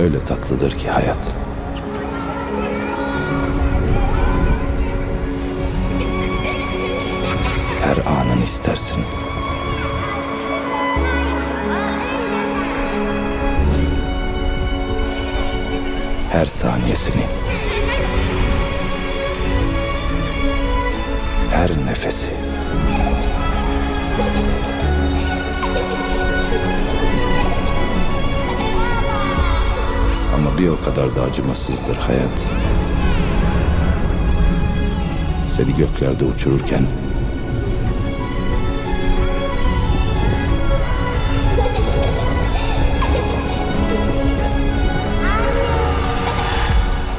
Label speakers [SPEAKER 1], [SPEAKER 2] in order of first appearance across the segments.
[SPEAKER 1] Öyle tatlıdır ki hayat. Her anın istersin. Her saniyesini. Her nefesi. Ama bir o kadar da acımasızdır hayat. Seni göklerde uçururken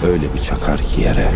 [SPEAKER 1] öyle bir çakar ki yere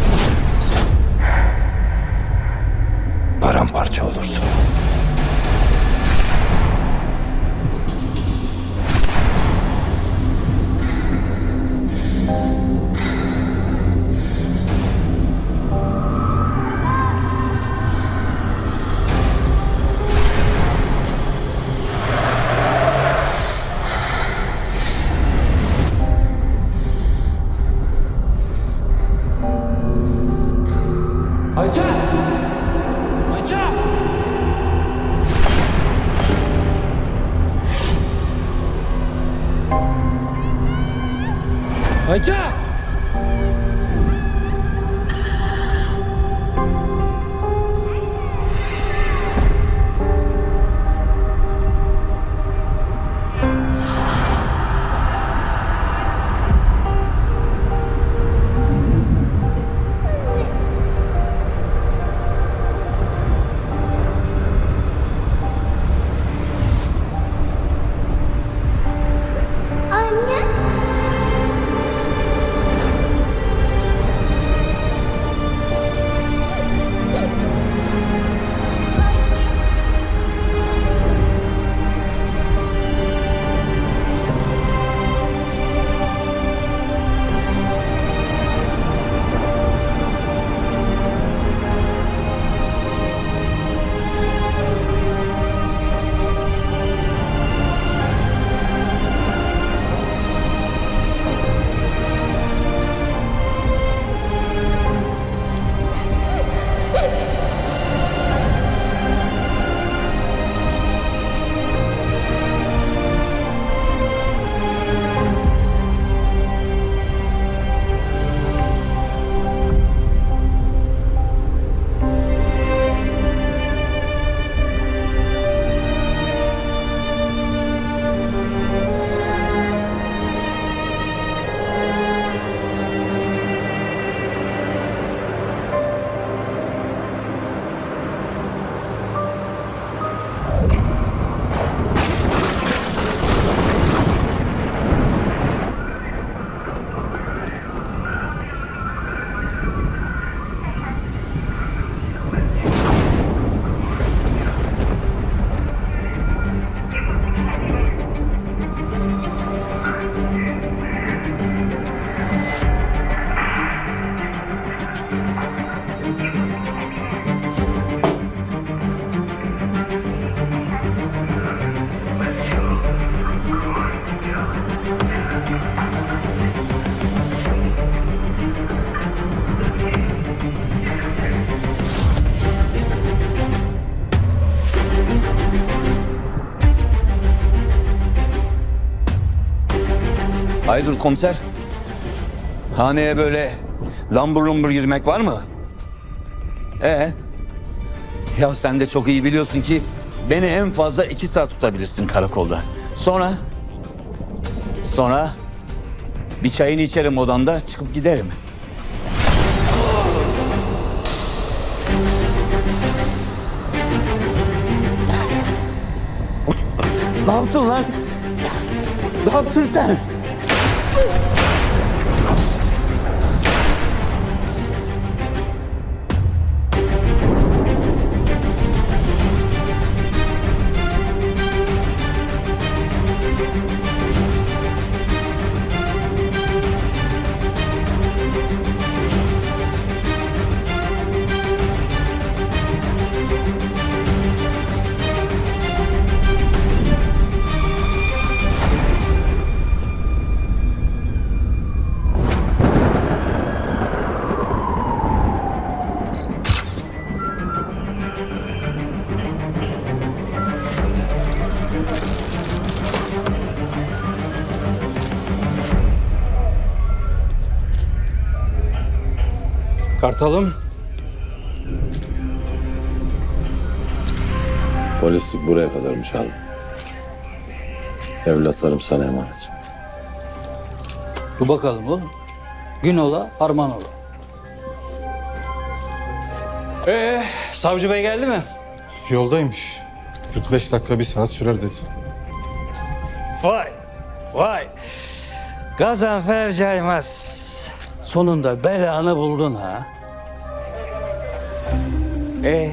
[SPEAKER 2] Hayırdır komiser? Haneye böyle lambur lumbur girmek var mı? Ee? Ya sen de çok iyi biliyorsun ki beni en fazla iki saat tutabilirsin karakolda. Sonra? Sonra bir çayını içerim odanda çıkıp giderim. ne yaptın lan? Ne yaptın sen?
[SPEAKER 3] Kartalım.
[SPEAKER 4] Polislik buraya kadarmış abi. Evlatlarım sana emanet.
[SPEAKER 3] Dur bakalım oğlum. Gün ola, harman ola. Ee, savcı bey geldi mi?
[SPEAKER 5] Yoldaymış. 45 dakika bir saat sürer dedi.
[SPEAKER 3] Vay, vay. Gazanfer Caymaz. Sonunda belanı buldun ha. Ee,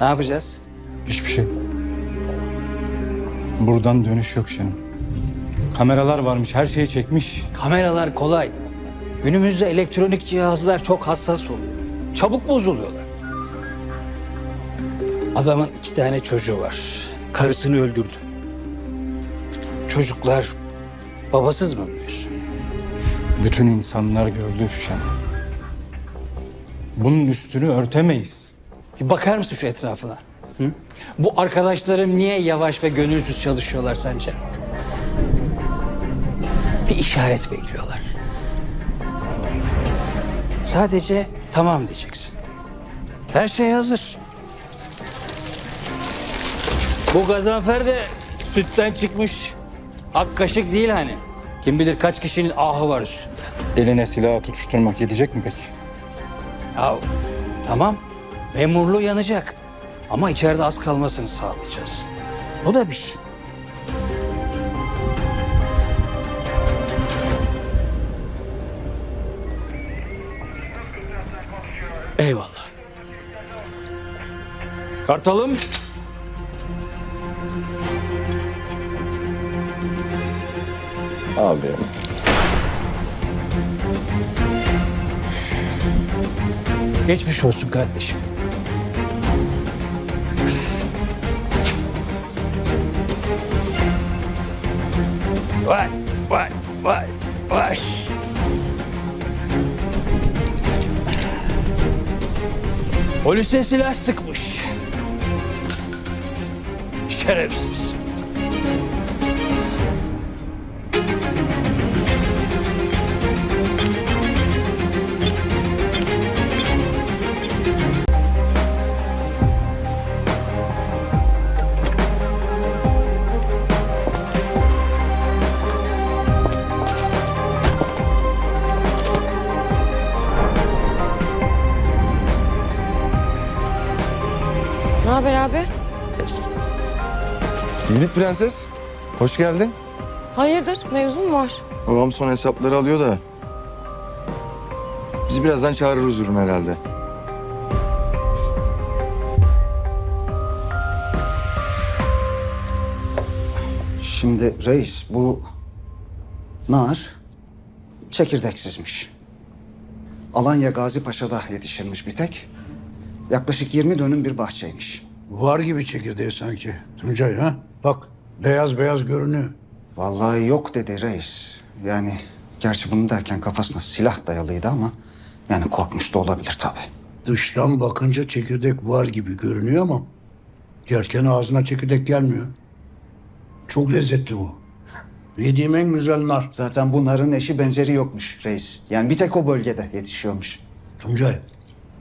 [SPEAKER 3] ne yapacağız?
[SPEAKER 5] Hiçbir şey. Buradan dönüş yok Şenol. Kameralar varmış, her şeyi çekmiş.
[SPEAKER 3] Kameralar kolay. Günümüzde elektronik cihazlar çok hassas oluyor. Çabuk bozuluyorlar. Adamın iki tane çocuğu var. Karısını öldürdü. Çocuklar babasız mı büyüsün?
[SPEAKER 5] Bütün insanlar gördü Şenol. Bunun üstünü örtemeyiz.
[SPEAKER 3] Bir bakar mısın şu etrafına? Hı? Bu arkadaşlarım niye yavaş ve gönülsüz çalışıyorlar sence? Bir işaret bekliyorlar. Sadece tamam diyeceksin. Her şey hazır. Bu gazanfer de sütten çıkmış. Ak kaşık değil hani. Kim bilir kaç kişinin ahı var üstünde.
[SPEAKER 5] Eline silah tutuşturmak yetecek mi peki?
[SPEAKER 3] Ya tamam memurluğu yanacak ama içeride az kalmasını sağlayacağız. O da bir şey. Eyvallah. Kartalım.
[SPEAKER 4] Abi
[SPEAKER 3] Geçmiş olsun kardeşim. Vay, vay, vay, vay. Polise silah sıkmış. Şerefsiz.
[SPEAKER 6] Yiğit Prenses, hoş geldin.
[SPEAKER 7] Hayırdır? Mevzu mu var?
[SPEAKER 6] Babam son hesapları alıyor da. Bizi birazdan çağırır huzuruna herhalde.
[SPEAKER 8] Şimdi reis bu nar çekirdeksizmiş. Alanya Gazi Paşa'da yetişirmiş bir tek. Yaklaşık 20 dönüm bir bahçeymiş.
[SPEAKER 9] Var gibi çekirdeği sanki. Tuncay ha? Bak beyaz beyaz görünüyor.
[SPEAKER 8] Vallahi yok dedi reis. Yani gerçi bunu derken kafasına silah dayalıydı ama yani korkmuş da olabilir tabii.
[SPEAKER 9] Dıştan bakınca çekirdek var gibi görünüyor ama yerken ağzına çekirdek gelmiyor. Çok lezzetli bu. Yediğim en güzel nar.
[SPEAKER 8] Zaten bu narın eşi benzeri yokmuş reis. Yani bir tek o bölgede yetişiyormuş.
[SPEAKER 9] Tuncay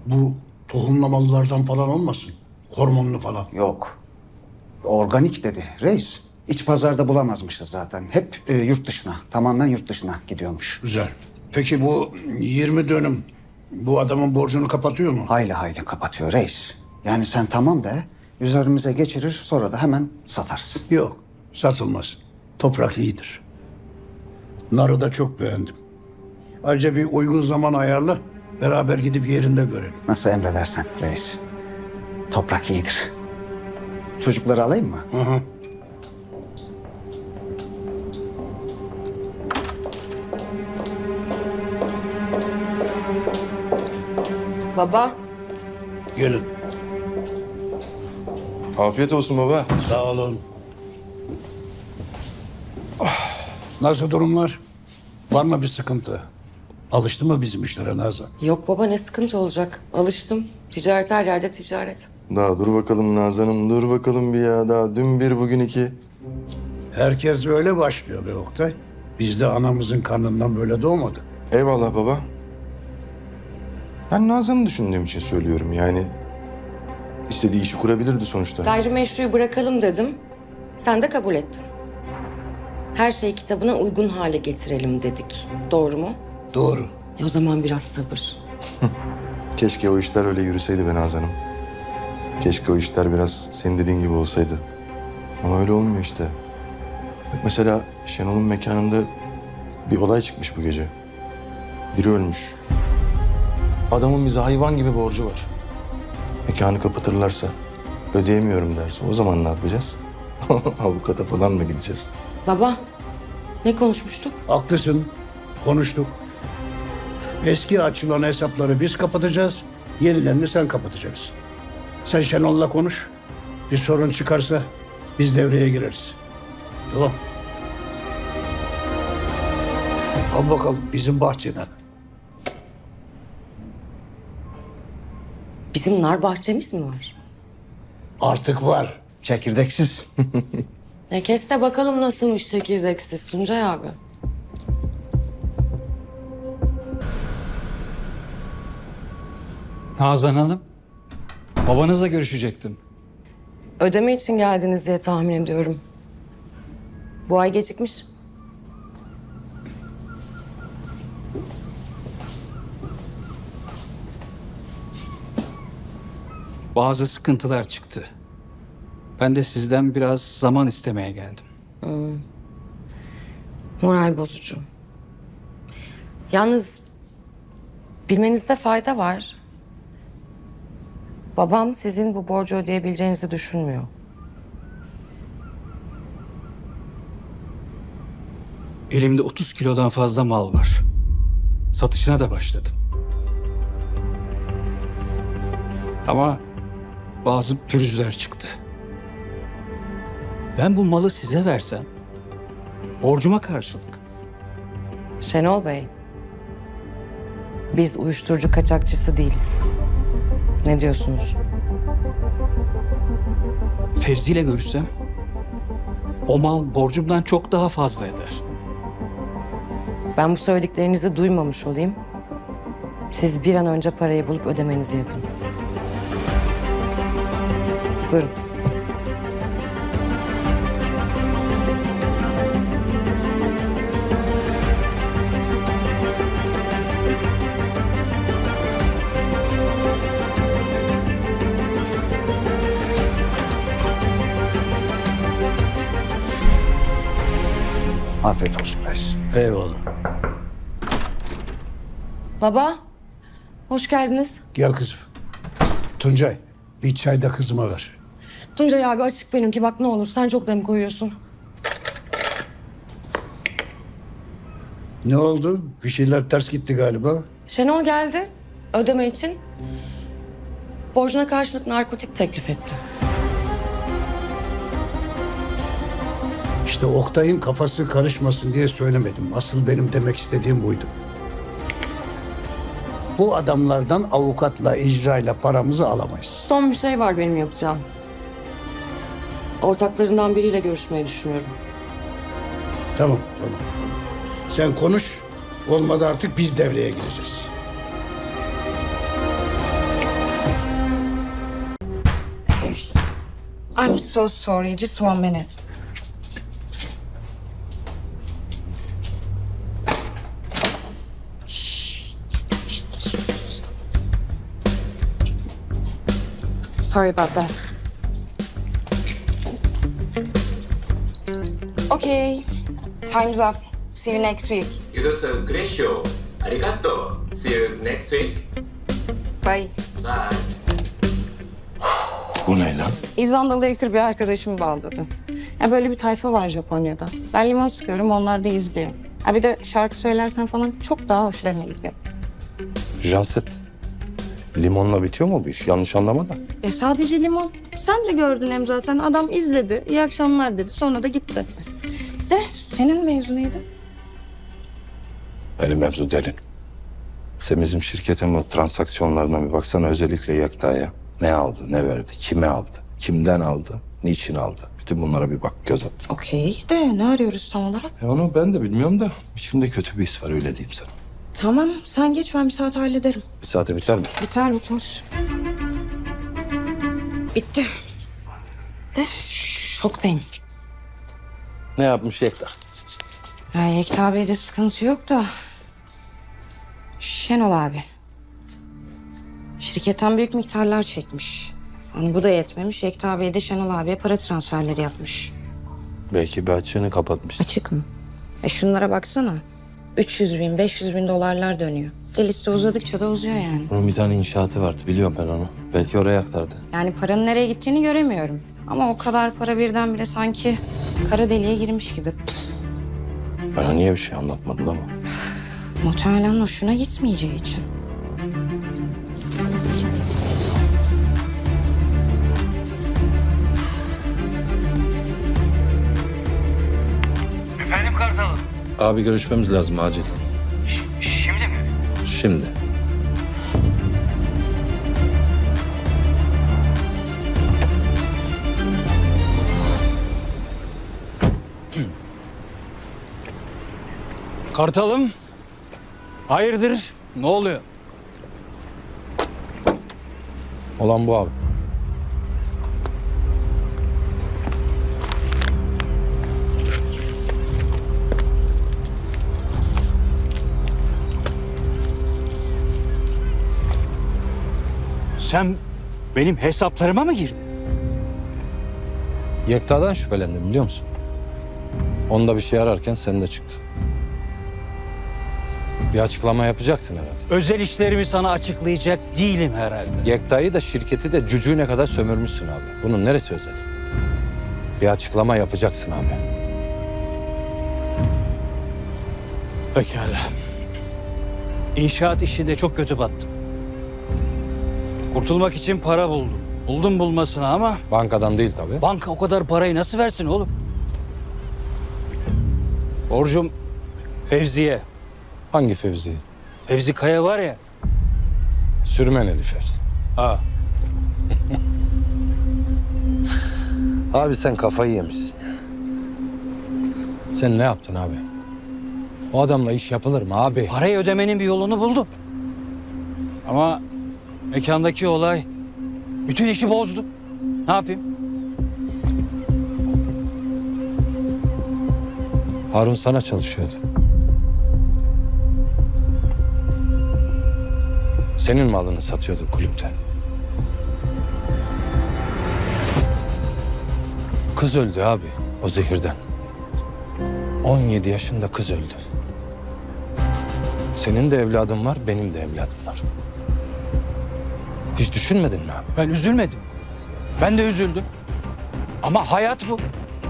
[SPEAKER 9] bu tohumlamalılardan falan olmasın. Hormonlu falan.
[SPEAKER 8] Yok. Organik dedi reis. İç pazarda bulamazmışız zaten. Hep e, yurt dışına, tamamen yurt dışına gidiyormuş.
[SPEAKER 9] Güzel. Peki bu 20 dönüm bu adamın borcunu kapatıyor mu?
[SPEAKER 8] Hayli hayli kapatıyor reis. Yani sen tamam de üzerimize geçirir sonra da hemen satarsın.
[SPEAKER 9] Yok satılmaz. Toprak iyidir. Narı da çok beğendim. Ayrıca bir uygun zaman ayarla beraber gidip yerinde görelim.
[SPEAKER 8] Nasıl emredersen reis. Toprak iyidir. Çocukları alayım mı?
[SPEAKER 9] Hı hı.
[SPEAKER 7] Baba,
[SPEAKER 9] Gelin.
[SPEAKER 6] Afiyet olsun baba.
[SPEAKER 9] Sağ olun. Ah, Nasıl durumlar? Var mı bir sıkıntı? Alıştı mı bizim işlere Nazan?
[SPEAKER 7] yok baba ne sıkıntı olacak? Alıştım. Ticaret her yerde ticaret.
[SPEAKER 6] Daha dur bakalım Nazan'ım, dur bakalım bir ya. Daha dün bir, bugün iki.
[SPEAKER 9] Herkes öyle başlıyor be Oktay. Biz de anamızın karnından böyle doğmadık.
[SPEAKER 6] Eyvallah baba. Ben Nazan'ı düşündüğüm için söylüyorum yani. istediği işi kurabilirdi sonuçta.
[SPEAKER 7] Gayrimeşruyu bırakalım dedim. Sen de kabul ettin. Her şeyi kitabına uygun hale getirelim dedik. Doğru mu?
[SPEAKER 9] Doğru.
[SPEAKER 7] E o zaman biraz sabır.
[SPEAKER 6] Keşke o işler öyle yürüseydi be Nazan'ım. Keşke o işler biraz senin dediğin gibi olsaydı. Ama öyle olmuyor işte. Bak mesela Şenol'un mekanında bir olay çıkmış bu gece. Biri ölmüş. Adamın bize hayvan gibi borcu var. Mekanı kapatırlarsa, ödeyemiyorum derse o zaman ne yapacağız? Avukata falan mı gideceğiz?
[SPEAKER 7] Baba, ne konuşmuştuk?
[SPEAKER 9] Haklısın. Konuştuk. Eski açılan hesapları biz kapatacağız. Yenilerini sen kapatacaksın. Sen Şenol'la konuş. Bir sorun çıkarsa biz devreye gireriz. Tamam. Al bakalım bizim bahçeden.
[SPEAKER 7] Bizim nar bahçemiz mi var?
[SPEAKER 9] Artık var.
[SPEAKER 8] Çekirdeksiz.
[SPEAKER 7] E kes de bakalım nasılmış çekirdeksiz Suncay abi.
[SPEAKER 3] Nazan Hanım, babanızla görüşecektim.
[SPEAKER 7] Ödeme için geldiniz diye tahmin ediyorum. Bu ay gecikmiş.
[SPEAKER 3] Bazı sıkıntılar çıktı. Ben de sizden biraz zaman istemeye geldim.
[SPEAKER 7] Moral bozucu. Yalnız bilmenizde fayda var. Babam sizin bu borcu ödeyebileceğinizi düşünmüyor.
[SPEAKER 3] Elimde 30 kilodan fazla mal var. Satışına da başladım. Ama bazı pürüzler çıktı. Ben bu malı size versem, borcuma karşılık.
[SPEAKER 7] Şenol Bey, biz uyuşturucu kaçakçısı değiliz. Ne diyorsunuz?
[SPEAKER 3] Fevzi ile görüşsem, o mal borcumdan çok daha fazla eder.
[SPEAKER 7] Ben bu söylediklerinizi duymamış olayım. Siz bir an önce parayı bulup ödemenizi yapın. Buyurun.
[SPEAKER 8] Afiyet olsun reis.
[SPEAKER 9] Eyvallah.
[SPEAKER 7] Baba, hoş geldiniz.
[SPEAKER 9] Gel kızım. Tuncay bir çay da kızıma ver.
[SPEAKER 7] Tuncay abi açık benimki bak ne olur sen çok dem koyuyorsun.
[SPEAKER 9] Ne oldu? Bir şeyler ters gitti galiba.
[SPEAKER 7] Şenol geldi ödeme için. Borcuna karşılık narkotik teklif etti.
[SPEAKER 9] İşte Oktay'ın kafası karışmasın diye söylemedim. Asıl benim demek istediğim buydu. Bu adamlardan avukatla, icrayla paramızı alamayız.
[SPEAKER 7] Son bir şey var benim yapacağım. Ortaklarından biriyle görüşmeyi düşünüyorum.
[SPEAKER 9] Tamam, tamam. tamam. Sen konuş. Olmadı artık biz devreye gireceğiz.
[SPEAKER 10] I'm so sorry. Just one minute. Sorry about that. Okay, time's up. See you next week.
[SPEAKER 11] It was a great show. Arigato. See you next week.
[SPEAKER 10] Bye.
[SPEAKER 11] Bye.
[SPEAKER 4] Bu ne lan?
[SPEAKER 10] İzlandalı elektrik bir arkadaşımı bağladı. Ya böyle bir tayfa var Japonya'da. Ben limon sıkıyorum, onlar da izliyor. Ha bir de şarkı söylersen falan çok daha hoşlarına gidiyor.
[SPEAKER 4] Janset. Limonla bitiyor mu bu iş? Yanlış anlama da.
[SPEAKER 10] E sadece limon. Sen de gördün hem zaten. Adam izledi, iyi akşamlar dedi. Sonra da gitti. De senin mevzu neydi?
[SPEAKER 4] Benim mevzu derin. Sen bizim şirketin bu transaksiyonlarına bir baksana özellikle Yakta'ya. Ne aldı, ne verdi, kime aldı, kimden aldı, niçin aldı. Bütün bunlara bir bak, göz at.
[SPEAKER 10] Okey de ne arıyoruz tam olarak?
[SPEAKER 4] E onu ben de bilmiyorum da içimde kötü bir his var öyle diyeyim sana.
[SPEAKER 10] Tamam sen geç ben bir saat hallederim.
[SPEAKER 4] Bir saate biter mi?
[SPEAKER 12] Biter biter.
[SPEAKER 10] Bitti. De şoktayım.
[SPEAKER 4] Ne yapmış Yekta?
[SPEAKER 10] Ya Yekta Bey'de sıkıntı yok da. Şenol abi. Şirketten büyük miktarlar çekmiş. Hani bu da yetmemiş. Yekta Bey de Şenol abiye para transferleri yapmış.
[SPEAKER 4] Belki bir açığını kapatmış.
[SPEAKER 10] Açık mı? E şunlara baksana. 300 bin, 500 bin dolarlar dönüyor. E liste uzadıkça da uzuyor yani.
[SPEAKER 4] Onun bir tane inşaatı vardı biliyorum ben onu. Belki oraya aktardı.
[SPEAKER 10] Yani paranın nereye gittiğini göremiyorum. Ama o kadar para birdenbire sanki kara deliğe girmiş gibi.
[SPEAKER 4] Bana niye bir şey anlatmadın ama.
[SPEAKER 10] Muhtemelen hoşuna gitmeyeceği için.
[SPEAKER 4] Abi görüşmemiz lazım acil.
[SPEAKER 3] Şimdi mi?
[SPEAKER 4] Şimdi.
[SPEAKER 3] Kartal'ım. Hayırdır? Ne oluyor?
[SPEAKER 4] Olan bu abi.
[SPEAKER 3] Sen benim hesaplarıma mı girdin?
[SPEAKER 4] Yekta'dan şüphelendim biliyor musun? Onda bir şey ararken sen de çıktı. Bir açıklama yapacaksın herhalde.
[SPEAKER 3] Özel işlerimi sana açıklayacak değilim herhalde.
[SPEAKER 4] Yekta'yı da şirketi de cücüğüne kadar sömürmüşsün abi. Bunun neresi özel? Bir açıklama yapacaksın abi.
[SPEAKER 3] Pekala. İnşaat işinde çok kötü battım. Kurtulmak için para buldum. Buldum bulmasına ama
[SPEAKER 4] Bankadan değil tabii.
[SPEAKER 3] banka o kadar parayı nasıl versin oğlum? Borcum Fevzi'ye.
[SPEAKER 4] Hangi Fevzi?
[SPEAKER 3] Fevzi Kaya var ya.
[SPEAKER 4] Sürmeneli Fevzi.
[SPEAKER 3] Ha.
[SPEAKER 4] Abi sen kafayı yemişsin. Sen ne yaptın abi? O adamla iş yapılır mı abi?
[SPEAKER 3] Parayı ödemenin bir yolunu buldum. Ama mekandaki olay bütün işi bozdu. Ne yapayım?
[SPEAKER 4] Harun sana çalışıyordu. Senin malını satıyordu kulüpte. Kız öldü abi o zehirden. 17 yaşında kız öldü. Senin de evladın var, benim de evladım var. Hiç düşünmedin mi?
[SPEAKER 3] Ben üzülmedim. Ben de üzüldüm. Ama hayat bu.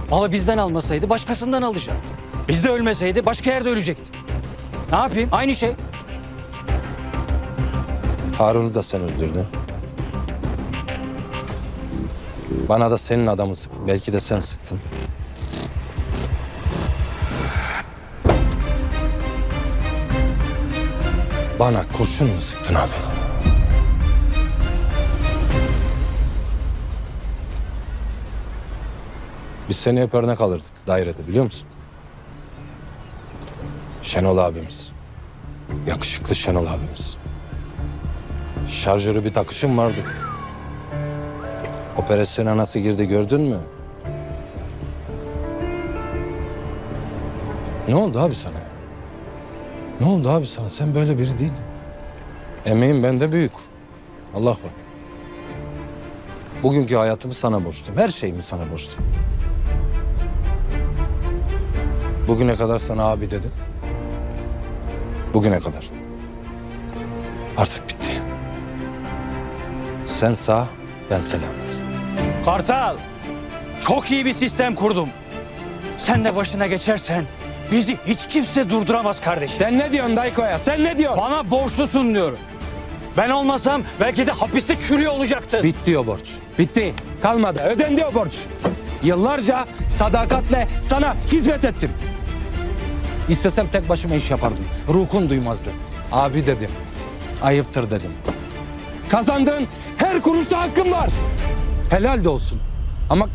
[SPEAKER 3] Malı bizden almasaydı başkasından alacaktı. Bizde ölmeseydi başka yerde ölecekti. Ne yapayım? Aynı şey.
[SPEAKER 4] Harun'u da sen öldürdün. Bana da senin adamı sık. Belki de sen sıktın. Bana kurşun mu sıktın abi? Biz seni hep örnek alırdık dairede biliyor musun? Şenol abimiz. Yakışıklı Şenol abimiz. Şarjörü bir takışım vardı. Operasyona nasıl girdi gördün mü? Ne oldu abi sana? Ne oldu abi sana? Sen böyle biri değildin. Emeğin bende büyük. Allah var. Bugünkü hayatımı sana borçluyum. Her şeyimi sana borçluyum. Bugüne kadar sana abi dedim. Bugüne kadar. Artık bitti. Sen sağ, ben selamet.
[SPEAKER 3] Kartal. Çok iyi bir sistem kurdum. Sen de başına geçersen bizi hiç kimse durduramaz kardeşim.
[SPEAKER 4] Sen ne diyorsun Dayko'ya? Sen ne diyorsun?
[SPEAKER 3] Bana borçlusun diyorum. Ben olmasam belki de hapiste çürüyor olacaktın.
[SPEAKER 4] Bitti o borç. Bitti. Kalmadı. Ödendi o borç. Yıllarca sadakatle sana hizmet ettim. İstesem tek başıma iş yapardım. Ruhun duymazdı. Abi dedim. Ayıptır dedim. Kazandığın her kuruşta hakkım var. Helal de olsun. Ama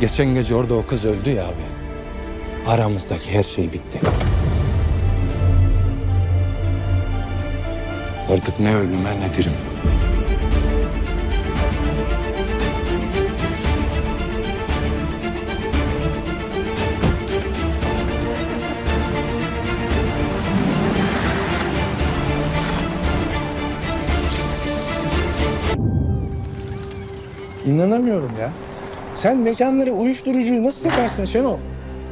[SPEAKER 4] geçen gece orada o kız öldü ya abi. Aramızdaki her şey bitti.
[SPEAKER 5] Artık ne ölüme ne dirim.
[SPEAKER 13] İnanamıyorum ya. Sen mekanlara uyuşturucuyu nasıl sokarsın Şenol?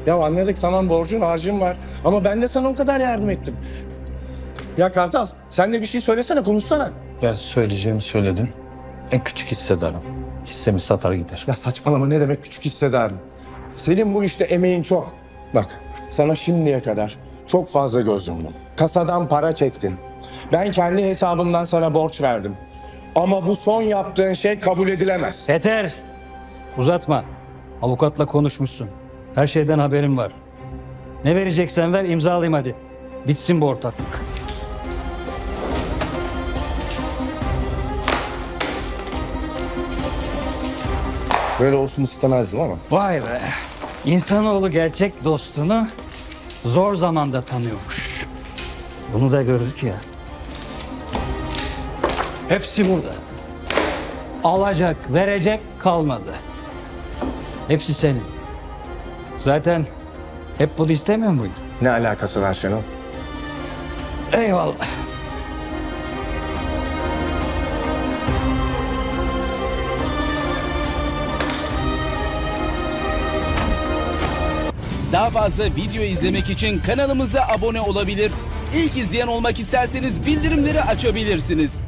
[SPEAKER 13] Ya anladık tamam borcun harcın var ama ben de sana o kadar yardım ettim. Ya Kartal sen de bir şey söylesene konuşsana.
[SPEAKER 5] Ben söyleyeceğimi söyledim. En küçük hissedarım. Hissemi satar gider.
[SPEAKER 13] Ya saçmalama ne demek küçük hissedarım. Senin bu işte emeğin çok. Bak sana şimdiye kadar çok fazla göz yumdum. Kasadan para çektin. Ben kendi hesabımdan sana borç verdim. Ama bu son yaptığın şey kabul edilemez.
[SPEAKER 3] Yeter. Uzatma. Avukatla konuşmuşsun. Her şeyden haberim var. Ne vereceksen ver imzalayayım hadi. Bitsin bu ortaklık.
[SPEAKER 13] Böyle olsun istemezdim ama.
[SPEAKER 3] Vay be. İnsanoğlu gerçek dostunu zor zamanda tanıyormuş. Bunu da gördük ya. Hepsi burada. Alacak, verecek kalmadı. Hepsi senin. Zaten hep bunu istemiyor muydun?
[SPEAKER 13] Ne alakası var Şenol?
[SPEAKER 3] Eyvallah.
[SPEAKER 14] Daha fazla video izlemek için kanalımıza abone olabilir. İlk izleyen olmak isterseniz bildirimleri açabilirsiniz.